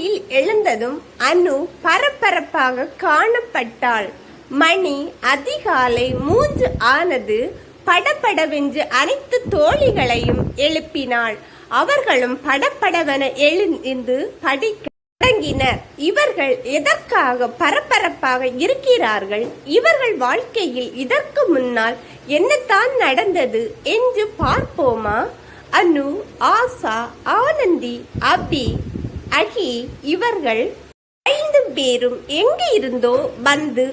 காலையில் எழுந்ததும் அனு பரபரப்பாக காணப்பட்டாள். மணி அதிகாலை மூன்று ஆனது படபடவென்று அனைத்து தோழிகளையும் எழுப்பினாள். அவர்களும் படப்படவென எழுந்து படிக்க தொடங்கினர். இவர்கள் எதற்காக பரபரப்பாக இருக்கிறார்கள்? இவர்கள் வாழ்க்கையில் இதற்கு முன்னால் என்னத்தான் நடந்தது என்று பார்ப்போமா? அனு ஆசா ஆனந்தி அபி அகி இவர்கள் ஐந்து பேரும் எங்கு இருந்தோ வந்து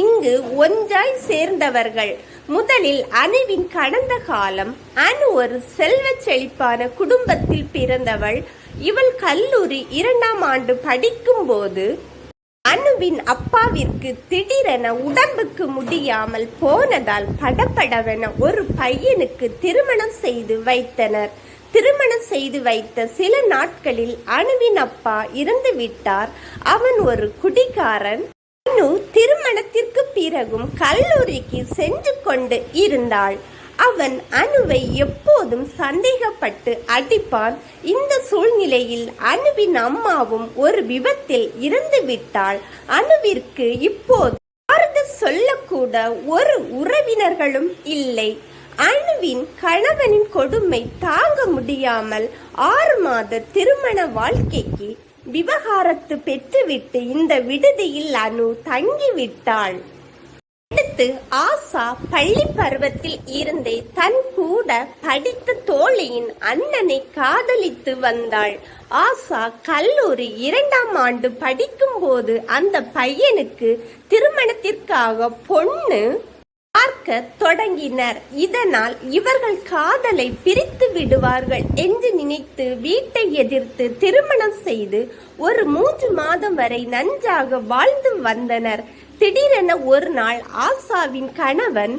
இங்கு ஒன்றாய் சேர்ந்தவர்கள். முதலில் அணுவின் கடந்த காலம் அனு ஒரு செல்வ செழிப்பான குடும்பத்தில் பிறந்தவள். இவள் கல்லூரி இரண்டாம் ஆண்டு படிக்கும் போது அனுவின் அப்பாவிற்கு திடீரென உடம்புக்கு முடியாமல் போனதால் படபடவென ஒரு பையனுக்கு திருமணம் செய்து வைத்தனர். திருமணம் செய்து வைத்த சில நாட்களில் அணுவின் அப்பா இறந்து விட்டார். அவன் ஒரு குடிகாரன். அனு திருமணத்திற்கு பிறகும் கல்லூரிக்கு சென்று கொண்டு இருந்தாள். அவன் அணுவை எப்போதும் சந்தேகப்பட்டு அடிப்பான். இந்த சூழ்நிலையில் அணுவின் அம்மாவும் ஒரு விபத்தில் இறந்து விட்டாள். அணுவிற்கு இப்போது ஆறுதல் சொல்லக்கூட ஒரு உறவினர்களும் இல்லை. அணுவின் கணவனின் கொடுமை தாங்க முடியாமல் ஆறு மாத திருமண வாழ்க்கைக்கு விவகாரத்து பெற்றுவிட்டு இந்த விடுதியில் அனு தங்கிவிட்டாள். அடுத்து ஆசா பள்ளி பருவத்தில் இருந்தே தன் கூட படித்த தோழியின் அண்ணனை காதலித்து வந்தாள். ஆசா கல்லூரி இரண்டாம் ஆண்டு படிக்கும் போது அந்த பையனுக்கு திருமணத்திற்காக பொண்ணு பார்க்க தொடங்கினர். இதனால் இவர்கள் காதலை பிரித்து விடுவார்கள் என்று நினைத்து வீட்டை எதிர்த்து திருமணம் செய்து ஒரு மூன்று மாதம் வரை நன்றாக வாழ்ந்து வந்தனர். திடீரென ஒரு நாள் ஆசாவின் கணவன்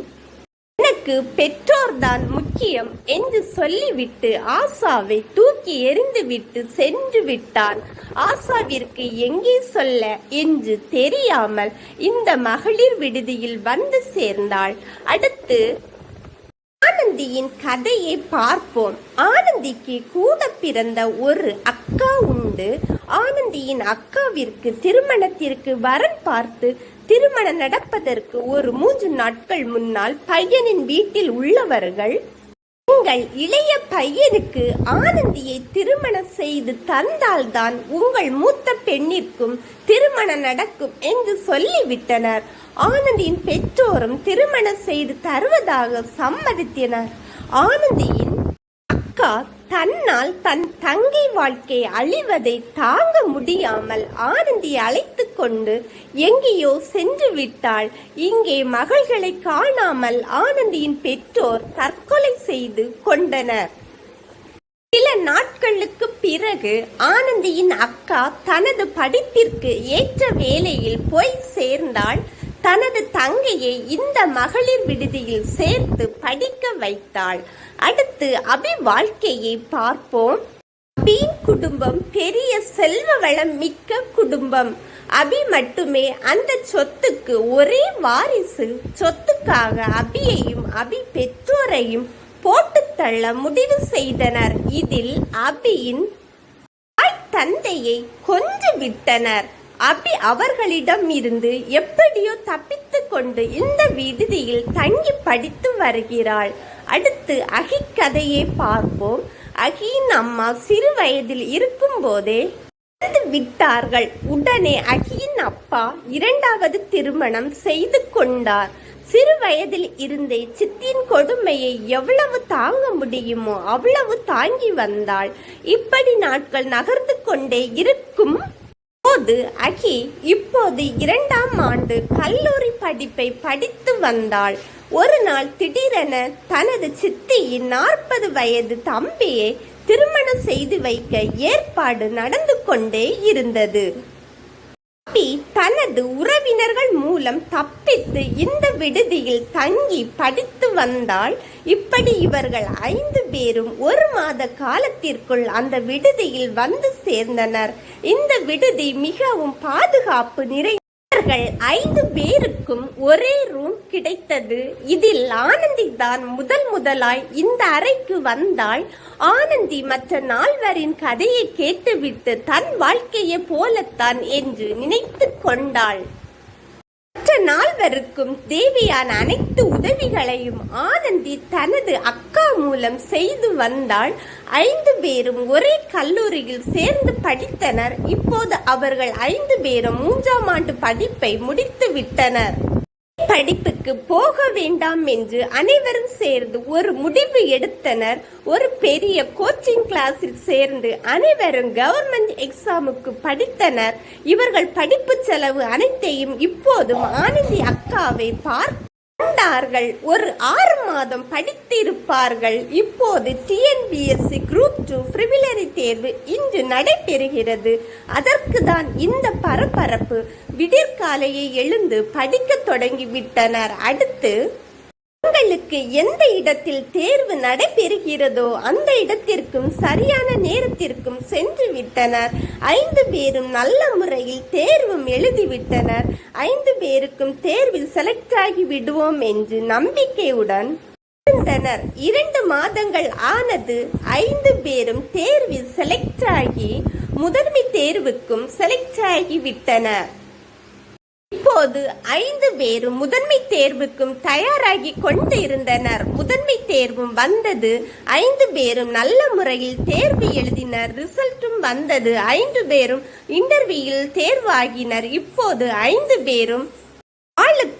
எனக்கு பெற்றோர்தான் முக்கியம் என்று சொல்லிவிட்டு ஆசாவை தூக்கி எறிந்துவிட்டு சென்று விட்டான். ஆசாவிற்கு எங்கே சொல்ல என்று தெரியாமல் இந்த மகளிர் விடுதியில் வந்து சேர்ந்தாள். அடுத்து ஆனந்தியின் கதையை பார்ப்போம். ஆனந்திக்கு கூட பிறந்த ஒரு அக்கா உண்டு. ஆனந்தியின் அக்காவிற்கு திருமணத்திற்கு வரன் பார்த்து திருமணம் நடப்பதற்கு ஒரு மூன்று நாட்கள் முன்னால் பையனின் வீட்டில் உள்ளவர்கள் உங்கள் இளைய பையனுக்கு ஆனந்தியை திருமணம் செய்து தந்தால்தான் உங்கள் மூத்த பெண்ணிற்கும் திருமணம் நடக்கும் என்று சொல்லிவிட்டனர். ஆனந்தியின் பெற்றோரும் திருமணம் செய்து தருவதாக சம்மதித்தனர். ஆனந்தியின் அக்கா தன்னால் தன் தங்கை வாழ்க்கை அழிவதை தாங்க முடியாமல் ஆனந்தி அழைத்து கொண்டு எங்கேயோ சென்று விட்டாள். இங்கே மகள்களை காணாமல் ஆனந்தியின் பெற்றோர் தற்கொலை செய்து கொண்டனர். சில நாட்களுக்கு பிறகு ஆனந்தியின் அக்கா தனது படிப்பிற்கு ஏற்ற வேலையில் போய் சேர்ந்தாள். தனது தங்கையை இந்த மகளிர் விடுதியில் சேர்த்து படிக்க வைத்தாள். அடுத்து அபி வாழ்க்கையை பார்ப்போம். அபியின் குடும்பம் பெரிய செல்வ வளம் மிக்க குடும்பம். அபி மட்டுமே அந்த சொத்துக்கு ஒரே வாரிசு. சொத்துக்காக அபியையும் அபி பெற்றோரையும் போட்டு தள்ள முடிவு செய்தனர். இதில் அபியின் தந்தையை கொஞ்சு விட்டனர். அபி அவர்களிடம் இருந்து எப்படியோ தப்பித்து கொண்டு இந்த விடுதியில் தங்கி படித்து வருகிறாள். அடுத்து அகி கதையை பார்ப்போம். அகியின் அம்மா சிறு வயதில் இருக்கும் போதே விட்டார்கள். உடனே அகியின் அப்பா இரண்டாவது திருமணம் செய்து கொண்டார். சிறு வயதில் இருந்தே சித்தியின் கொடுமையை எவ்வளவு தாங்க முடியுமோ அவ்வளவு தாங்கி வந்தாள். இப்படி நாட்கள் நகர்ந்து கொண்டே இருக்கும் போது அகி இப்போது இரண்டாம் ஆண்டு கல்லூரி படிப்பை படித்து வந்தாள். ஒரு நாள் திடீரென தனது சித்தியின் நாற்பது வயது தம்பியை திருமணம் செய்து வைக்க ஏற்பாடு நடந்து கொண்டே இருந்தது. அபி தனது உறவினர்கள் மூலம் தப்பித்து இந்த விடுதியில் தங்கி படித்து வந்தால் இப்படி இவர்கள் ஐந்து பேரும் ஒரு மாத காலத்திற்குள் அந்த விடுதியில் வந்து சேர்ந்தனர். இந்த விடுதி மிகவும் பாதுகாப்பு நிறைந்தவர்கள் இவர்கள் ஐந்து பேருக்கும் ஒரே ரூம் கிடைத்தது. இதில் ஆனந்தி தான் முதல் முதலாய் இந்த அறைக்கு வந்தாள். ஆனந்தி மற்ற நால்வரின் கதையை கேட்டுவிட்டு தன் வாழ்க்கையை போலத்தான் என்று நினைத்து கொண்டாள். மற்ற நால்வருக்கும் தேவையான அனைத்து உதவிகளையும் ஆனந்தி தனது அக்கா மூலம் செய்து வந்தாள். ஐந்து பேரும் ஒரே கல்லூரியில் சேர்ந்து படித்தனர். இப்போது அவர்கள் ஐந்து பேரும் மூன்றாம் ஆண்டு படிப்பை முடித்து விட்டனர் படிப்புக்கு போக வேண்டாம் என்று அனைவரும் சேர்ந்து ஒரு முடிவு எடுத்தனர். ஒரு பெரிய கோச்சிங் கிளாஸில் சேர்ந்து அனைவரும் கவர்மெண்ட் எக்ஸாமுக்கு படித்தனர். இவர்கள் படிப்பு செலவு அனைத்தையும் இப்போதும் ஆனந்தி அக்காவை கொண்டார்கள். ஒரு ஆறு மாதம் படித்திருப்பார்கள். இப்போது டிஎன்பிஎஸ்சி குரூப் டூ பிரிவிலரி தேர்வு இன்று நடைபெறுகிறது. அதற்கு தான் இந்த பரபரப்பு விடிற்காலையை எழுந்து படிக்க தொடங்கிவிட்டனர். அடுத்து உங்களுக்கு எந்த இடத்தில் தேர்வு நடைபெறுகிறதோ அந்த இடத்திற்கும் சரியான நேரத்திற்கும் சென்று விட்டனர் ஐந்து பேரும் நல்ல முறையில் தேர்வும் எழுதிவிட்டனர். ஐந்து பேருக்கும் தேர்வில் செலக்ட் ஆகி விடுவோம் என்று நம்பிக்கையுடன் இருந்தனர். இரண்டு மாதங்கள் ஆனது ஐந்து பேரும் தேர்வில் செலக்ட் ஆகி முதன்மை தேர்வுக்கும் செலக்ட் ஆகி விட்டனர். இப்போது ஐந்து பேரும் முதன்மை தேர்வுக்கும் தயாராகி கொண்டு இருந்தனர் முதன்மை தேர்வும் வந்தது. ஐந்து பேரும் நல்ல முறையில் தேர்வு எழுதினர். ரிசல்ட்டும் வந்தது. ஐந்து பேரும் இன்டர்வியூவில் தேர்வாகினர். இப்போது ஐந்து பேரும்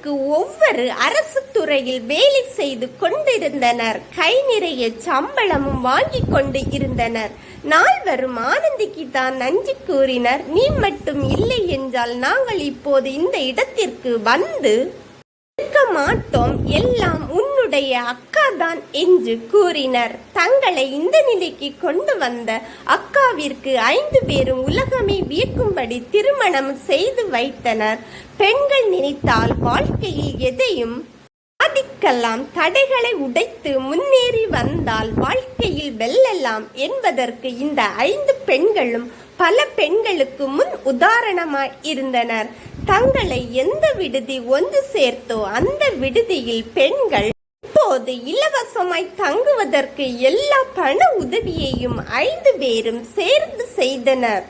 அவர்களுக்கு ஒவ்வொரு அரசு துறையில் வேலை செய்து கொண்டிருந்தனர். கை நிறைய சம்பளமும் வாங்கி கொண்டு இருந்தனர். நால்வரும் ஆனந்திக்கு தான் நன்றி கூறினர். நீ மட்டும் இல்லை என்றால் நாங்கள் இப்போது இந்த இடத்திற்கு வந்து இருக்க மாட்டோம். எல்லாம் என்னுடைய அக்கா தான் என்று கூறினர். தங்களை இந்த நிலைக்கு கொண்டு வந்த அக்காவிற்கு ஐந்து பேரும் உலகமே வியக்கும்படி திருமணம் செய்து வைத்தனர். பெண்கள் நினைத்தால் வாழ்க்கையில் எதையும் சாதிக்கலாம் தடைகளை உடைத்து முன்னேறி வந்தால் வாழ்க்கையில் வெல்லலாம் என்பதற்கு இந்த ஐந்து பெண்களும் பல பெண்களுக்கு முன் உதாரணமாய் இருந்தனர். தங்களை எந்த விடுதி ஒன்று சேர்த்தோ அந்த விடுதியில் பெண்கள் இப்போது இலவசமாய் தங்குவதற்கு எல்லா பண உதவியையும் ஐந்து பேரும் சேர்ந்து செய்தனர்.